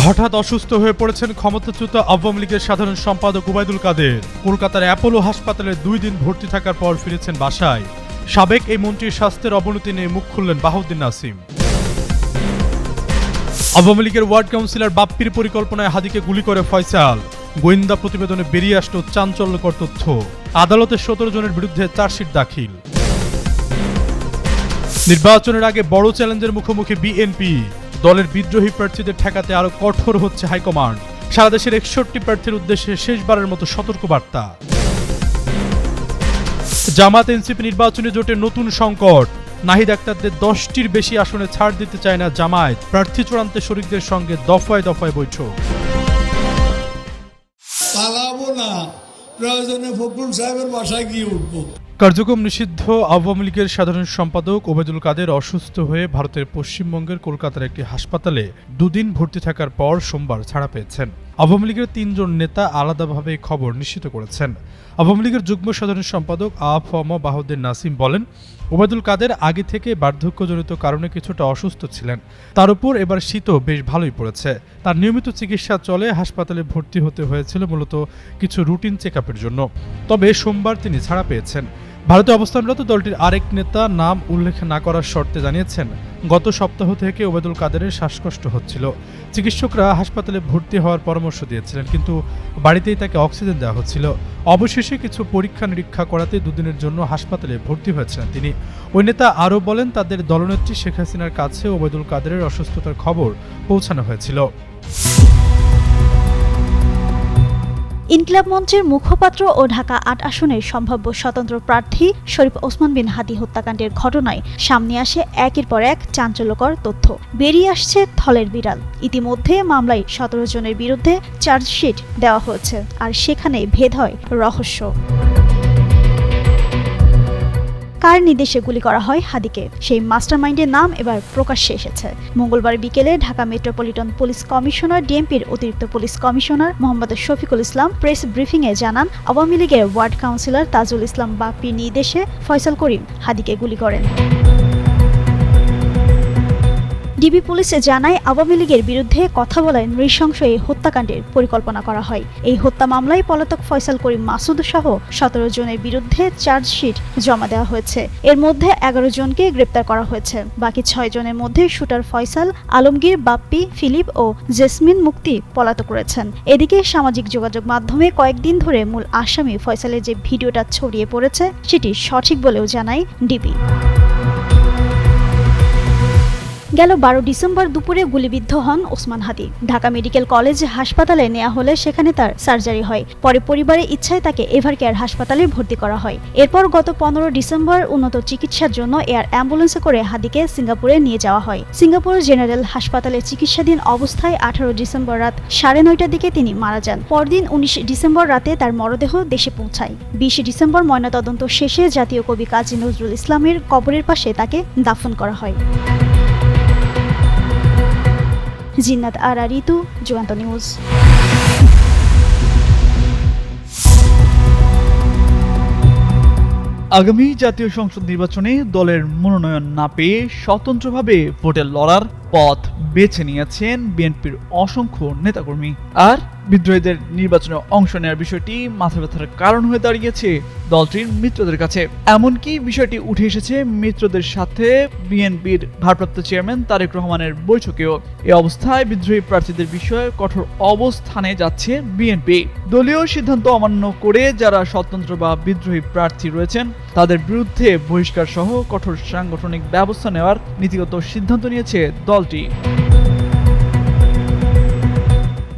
হঠাৎ অসুস্থ হয়ে পড়েছেন ক্ষমতাচ্যুত আওয়ামী লীগের সাধারণ সম্পাদক উবায়দুল কাদের। কলকাতার অ্যাপোলো হাসপাতালে দুই দিন ভর্তি থাকার পর ফিরেছেন বাসায়। সাবেক এই মন্ত্রীর স্বাস্থ্যের অবনতি নিয়ে মুখ খুললেন বাহাউদ্দিন নাসিম। আওয়ামী লীগের ওয়ার্ড কাউন্সিলর বাপ্পির পরিকল্পনায় হাদিকে গুলি করে ফয়সাল। গোয়েন্দা প্রতিবেদনে বেরিয়ে আসলো চাঞ্চল্যকর তথ্য। আদালতে সতেরো জনের বিরুদ্ধে চার্জশিট দাখিল। নির্বাচনের আগে বড় চ্যালেঞ্জের মুখোমুখি বিএনপি। দলের বিদ্রোহী প্রার্থীদের ঠেকাতে আরও কঠোর হচ্ছে হাইকমান্ড। সারা দেশের একষট্টি প্রার্থীর উদ্দেশ্যে শেষবারের মতো সতর্কবার্তা। জামাত এনসিপি নির্বাচনী জোটে নতুন সংকট। নাহিদ আক্তারদের দশটির বেশি আসনে ছাড় দিতে চায় না জামায়াত। প্রার্থী চূড়ান্তে শরিকদের সঙ্গে দফায় দফায় বৈঠক। পালাবো না। প্রয়োজনে ফখরুল সাহেবের বাসায় গিয়ে উঠবো। কার্যক্রম নিষিদ্ধ আওয়ামী লীগের সাধারণ সম্পাদক ওবেদুল কাদের অসুস্থ হয়ে ভারতের পশ্চিমবঙ্গের কলকাতার একটি হাসপাতালে দুদিন ভর্তি থাকার পর সোমবার ছাড়া পেয়েছেন। আওয়ামী লীগের তিনজন নেতা আলাদাভাবে খবর নিশ্চিত করেছেন। আওয়ামী লীগের যুগ্ম সাধারণ সম্পাদক আফম বাহুদ্দিন নাসিম বলেন, ওবায়দুল কাদের আগে থেকে বার্ধক্যজনিত কারণে কিছুটা অসুস্থ ছিলেন। তার উপর এবার শীতও বেশ ভালোই পড়েছে। তার নিয়মিত চিকিৎসা চলে হাসপাতালে ভর্তি হতে হয়েছিল মূলত কিছু রুটিন চেক জন্য। তবে সোমবার তিনি ছাড়া পেয়েছেন। ভারতে অবস্থানরত দলটির আরেক নেতা নাম উল্লেখ না করার শর্তে জানিয়েছেন, গত সপ্তাহ থেকে ওবেদুল কাদেরের শ্বাসকষ্ট হচ্ছিল। চিকিৎসকরা হাসপাতালে ভর্তি হওয়ার পরামর্শ দিয়েছিলেন, কিন্তু বাড়িতেই তাকে অক্সিজেন দেওয়া হচ্ছিল। অবশেষে কিছু পরীক্ষা নিরীক্ষা করাতে দুদিনের জন্য হাসপাতালে ভর্তি হয়েছিলেন তিনি। ওই নেতা আরও বলেন, তাদের দলনেত্রী শেখ হাসিনার কাছে ওবেদুল কাদেরের অসুস্থতার খবর পৌঁছানো হয়েছিল। ইনকিলাব মঞ্চের মুখপাত্র ও ঢাকা আট আসনের সম্ভাব্য স্বতন্ত্র প্রার্থী শরীফ ওসমান বিন হাদি হত্যাকাণ্ডের ঘটনায় সামনে আসে একের পর এক চাঞ্চল্যকর তথ্য। বেরিয়ে আসছে থলের বিড়াল। ইতিমধ্যে মামলায় সতেরো জনের বিরুদ্ধে চার্জশিট দেওয়া হয়েছে। আর সেখানে ভেদ হয় রহস্য। কার নির্দেশে গুলি করা হয় হাদিকে? সেই মাস্টারমাইন্ডের নাম এবার প্রকাশ্যে এসেছে। মঙ্গলবার বিকেলে ঢাকা মেট্রোপলিটন পুলিশ কমিশনার, ডিএমপির অতিরিক্ত police commissioner Mohammad Shafiqul Islam press ব্রিফিংয়ে জানান, আওয়ামী লীগের ওয়ার্ড কাউন্সিলর তাজুল ইসলাম বাপ্পির নির্দেশে ফয়সাল করিম হাদিকে গুলি করেন। ডিবি পুলিশে জানায়, আওয়ামী লীগের বিরুদ্ধে কথা বলায় নৃশংস এই হত্যাকাণ্ডের পরিকল্পনা করা হয়। এই হত্যা মামলায় পলাতক ফয়সাল করিম মাসুদ সহ সতেরো জনের বিরুদ্ধে চার্জশিট জমা দেওয়া হয়েছে। এর মধ্যে এগারো জনকে গ্রেপ্তার করা হয়েছে। বাকি ছয় জনের মধ্যে শুটার ফয়সাল, আলমগীর, বাপ্পি, ফিলিপ ও জেসমিন মুক্তি পলাতক রয়েছেন। এদিকে সামাজিক যোগাযোগ মাধ্যমে কয়েকদিন ধরে মূল আসামি ফয়সালের যে ভিডিওটা ছড়িয়ে পড়েছে, সেটি সঠিক বলেও জানায় ডিবি। গেল বারো ডিসেম্বর দুপুরে গুলিবিদ্ধ হন ওসমান হাদি। ঢাকা মেডিকেল কলেজ হাসপাতালে নেওয়া হলে সেখানে তার সার্জারি হয়। পরে পরিবারের ইচ্ছায় তাকে এভার কেয়ার হাসপাতালে ভর্তি করা হয়। এরপর গত পনেরো ডিসেম্বর উন্নত চিকিৎসার জন্য এয়ার অ্যাম্বুলেন্সে করে হাদিকে সিঙ্গাপুরে নিয়ে যাওয়া হয়। সিঙ্গাপুর জেনারেল হাসপাতালে চিকিৎসাধীন অবস্থায় আঠারো ডিসেম্বর রাত সাড়ে নয়টার দিকে তিনি মারা যান। পরদিন উনিশ ডিসেম্বর রাতে তার মরদেহ দেশে পৌঁছায়। বিশ ডিসেম্বর ময়নাতদন্ত শেষে জাতীয় কবি কাজী নজরুল ইসলামের কবরের পাশে তাকে দাফন করা হয়। জিন্নাত আর আর ঋতু যুগান্ত নিউজ। আগামী জাতীয় সংসদ নির্বাচনে দলের মনোনয়ন না পেয়ে স্বতন্ত্রভাবে ভোটে লড়ার পথ বেছে নিয়েছেন বিএনপির অসংখ্য নেতাকর্মী। আর বিদ্রোহীদের নির্বাচনে অংশ নেওয়ার বিষয়টি মাথা ব্যথার কারণ হয়ে দাঁড়িয়েছে দলটির মিত্রদের কাছে। এমনকি বিষয়টি উঠে এসেছে মিত্রদের সাথে বিএনপির ভারপ্রাপ্ত চেয়ারম্যান তারেক রহমানের বৈঠকেও। এ অবস্থায় বিদ্রোহী প্রার্থীদের বিষয়ে কঠোর অবস্থানে যাচ্ছে বিএনপি। দলীয় সিদ্ধান্ত অমান্য করে যারা স্বতন্ত্র বা বিদ্রোহী প্রার্থী রয়েছেন, তাদের বিরুদ্ধে বহিষ্কার সহ কঠোর সাংগঠনিক ব্যবস্থা নেওয়ার নীতিগত সিদ্ধান্ত নিয়েছে দলটি।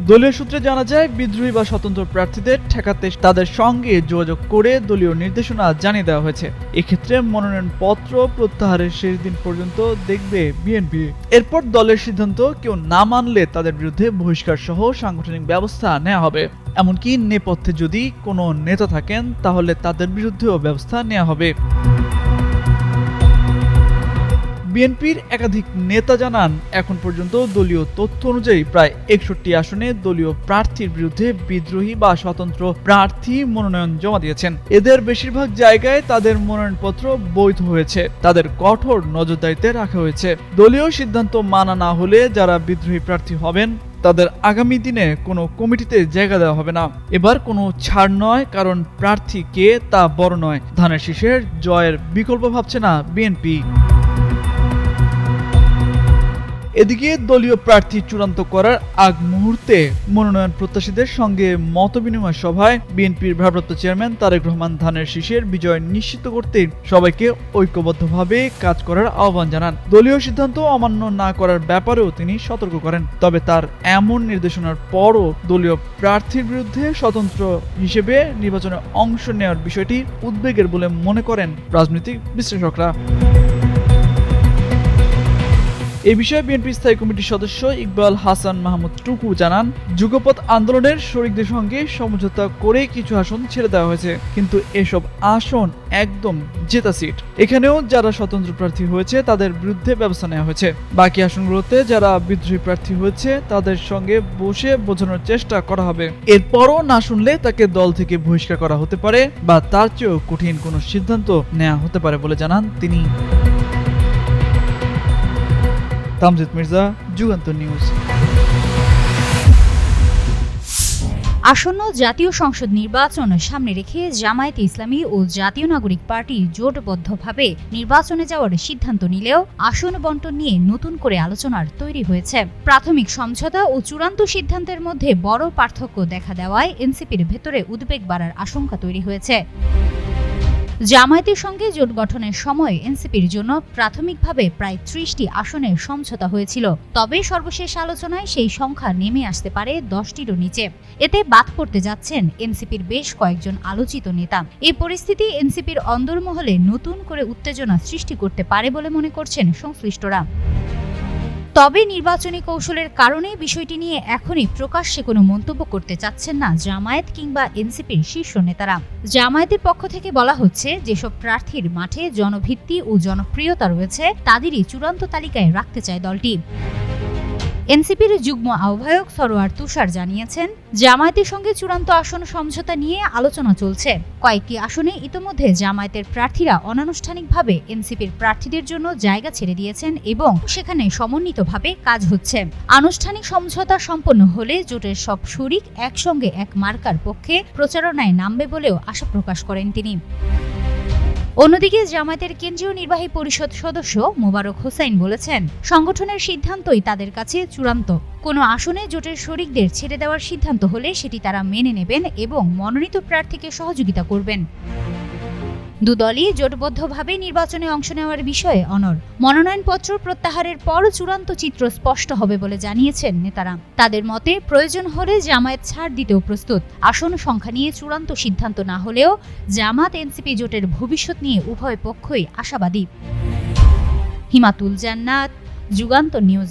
দলীয় সূত্রে জানা যায়, বিদ্রোহী বা স্বতন্ত্র প্রার্থীদের ঠেকাতে তাদের সঙ্গে যোগাযোগ করে দলীয় নির্দেশনা জানিয়ে দেওয়া হয়েছে। এক্ষেত্রে মনোনয়ন পত্র প্রত্যাহারের শেষ দিন পর্যন্ত দেখবে বিএনপি। এরপর দলের সিদ্ধান্ত, কেউ না মানলে তাদের বিরুদ্ধে বহিষ্কার সহ সাংগঠনিক ব্যবস্থা নেওয়া হবে। এমনকি নেপথ্যে যদি কোনো নেতা থাকেন, তাহলে তাদের বিরুদ্ধেও ব্যবস্থা নেওয়া হবে। বিএনপির একাধিক নেতা জানান, এখন পর্যন্ত দলীয় তথ্য অনুযায়ী প্রায় একষট্টি আসনে দলীয় প্রার্থীর বিরুদ্ধে বিদ্রোহী বা স্বতন্ত্র প্রার্থী মনোনয়ন জমা দিয়েছেন। এদের বেশিরভাগ জায়গায় তাদের মনোনয়নপত্র বৈধ হয়েছে। তাদের কঠোর নজরদারিতে রাখা হয়েছে। দলীয় সিদ্ধান্ত মানা না হলে যারা বিদ্রোহী প্রার্থী হবেন, তাদের আগামী দিনে কোনো কমিটিতে জায়গা দেওয়া হবে না। এবার কোনো ছাড় নয়, কারণ প্রার্থী কে তা বড় নয়। ধানের শীষের জয়ের বিকল্প ভাবছে না বিএনপি। এদিকে দলীয় প্রার্থী চূড়ান্ত করার আগ মুহূর্তে মনোনয়ন প্রত্যাশীদের সঙ্গে মতবিনিময় সভায় বিএনপির ভারপ্রাপ্ত চেয়ারম্যান তারেক রহমান ধানের শীষের বিজয় নিশ্চিত করতে সবাইকে ঐক্যবদ্ধভাবে কাজ করার আহ্বান জানান। দলীয় সিদ্ধান্ত অমান্য না করার ব্যাপারেও তিনি সতর্ক করেন। তবে তার এমন নির্দেশনার পরও দলীয় প্রার্থীর বিরুদ্ধে স্বতন্ত্র হিসেবে নির্বাচনে অংশ নেওয়ার বিষয়টি উদ্বেগের বলে মনে করেন রাজনৈতিক বিশ্লেষকরা। এ বিষয়ে বিএনপি স্থায়ী কমিটির সদস্য ইকবাল হাসান মাহমুদ টুকু জানান যুগপথ আন্দোলনের শরিকদের সঙ্গে সমঝোতা করে কিছু আসন ছেড়ে দেওয়া হয়েছে, কিন্তু এসব আসন একদম জেতা সিট। এখানেও যারা স্বতন্ত্র প্রার্থী হয়েছে, তাদের বিরুদ্ধে ব্যবস্থা নেওয়া হয়েছে। বাকি আসনগুলোতে যারা বিদ্রোহী প্রার্থী হয়েছে, তাদের সঙ্গে বসে বোঝানোর চেষ্টা করা হবে। এরপরও না শুনলে তাকে দল থেকে বহিষ্কার করা হতে পারে, বা তার চেয়েও কঠিন কোনো সিদ্ধান্ত নেওয়া হতে পারে বলে জানান তিনি। তামজিদ মির্জা যুগান্তর নিউজ আসন্ন জাতীয় সংসদ নির্বাচন সামনে রেখে জামায়াতে ইসলামী ও জাতীয় নাগরিক পার্টি জোটবদ্ধভাবে নির্বাচনে যাওয়ার সিদ্ধান্ত নিলেও আসন বন্টন নিয়ে নতুন করে আলোচনার তৈরি হয়েছে। প্রাথমিক সমঝোতা ও চূড়ান্ত সিদ্ধান্তের মধ্যে বড় পার্থক্য দেখা দেওয়ায় এনসিপির ভেতরে উদ্বেগ বাড়ার আশঙ্কা তৈরি হয়েছে। জামায়াতের সঙ্গে জোট গঠনের সময় এনসিপির জন্য প্রাথমিকভাবে প্রায় ত্রিশটি আসনের সমঝোতা হয়েছিল। তবে সর্বশেষ আলোচনায় সেই সংখ্যা নেমে আসতে পারে দশটিরও নিচে। এতে বাদ পড়তে যাচ্ছেন এনসিপির বেশ কয়েকজন আলোচিত নেতা। এই পরিস্থিতি এনসিপির অন্দরমহলে নতুন করে উত্তেজনা সৃষ্টি করতে পারে বলে মনে করছেন সংশ্লিষ্টরা। তবে নির্বাচনী কৌশলের কারণে বিষয়টি নিয়ে এখনই প্রকাশ্যে কোনো মন্তব্য করতে চাচ্ছেন না জামায়াত কিংবা এনসিপির শীর্ষ নেতারা। জামায়াতের পক্ষ থেকে বলা হচ্ছে, যেসব প্রার্থীর মাঠে জনভিত্তি ও জনপ্রিয়তা রয়েছে, তাদেরই চূড়ান্ত তালিকায় রাখতে চায় দলটি। এনসিপির যুগ্ম আহ্বায়ক সরোয়ার তুষার জানিয়েছেন, জামায়াতের সঙ্গে চূড়ান্ত আসন সমঝোতা নিয়ে আলোচনা চলছে। কয়েকটি আসনে ইতোমধ্যে জামায়াতের প্রার্থীরা অনানুষ্ঠানিকভাবে এনসিপির প্রার্থীদের জন্য জায়গা ছেড়ে দিয়েছেন এবং সেখানে সমন্বিতভাবে কাজ হচ্ছে। আনুষ্ঠানিক সমঝোতা সম্পন্ন হলে জোটের সব শরিক একসঙ্গে এক মার্কার পক্ষে প্রচারণায় নামবে বলেও আশা প্রকাশ করেন তিনি। অন্যদিকে জামায়াতের কেন্দ্রীয় নির্বাহী পরিষদ সদস্য মোবারক হোসাইন বলেছেন, সংগঠনের সিদ্ধান্তই তাদের কাছে চূড়ান্ত। কোনো আসনে জোটের শরিকদের ছেড়ে দেওয়ার সিদ্ধান্ত হলে সেটি তারা মেনে নেবেন এবং মনোনীত প্রার্থীকে সহযোগিতা করবেন। দুদলই জোটবদ্ধভাবে নির্বাচনে অংশ নেওয়ার বিষয়ে অনর মনোনয়নপত্র প্রত্যাহারের পর চূড়ান্ত চিত্র স্পষ্ট হবে বলে জানিয়েছেন নেতারা। তাদের মতে প্রয়োজন হলে জামায়াত ছাড় দিতেও প্রস্তুত। আসন সংখ্যা নিয়ে চূড়ান্ত সিদ্ধান্ত না হলেও জামাত এনসিপি জোটের ভবিষ্যৎ নিয়ে উভয় পক্ষই আশাবাদী। হিমাতুল জান্নাত, যুগান্ত নিউজ।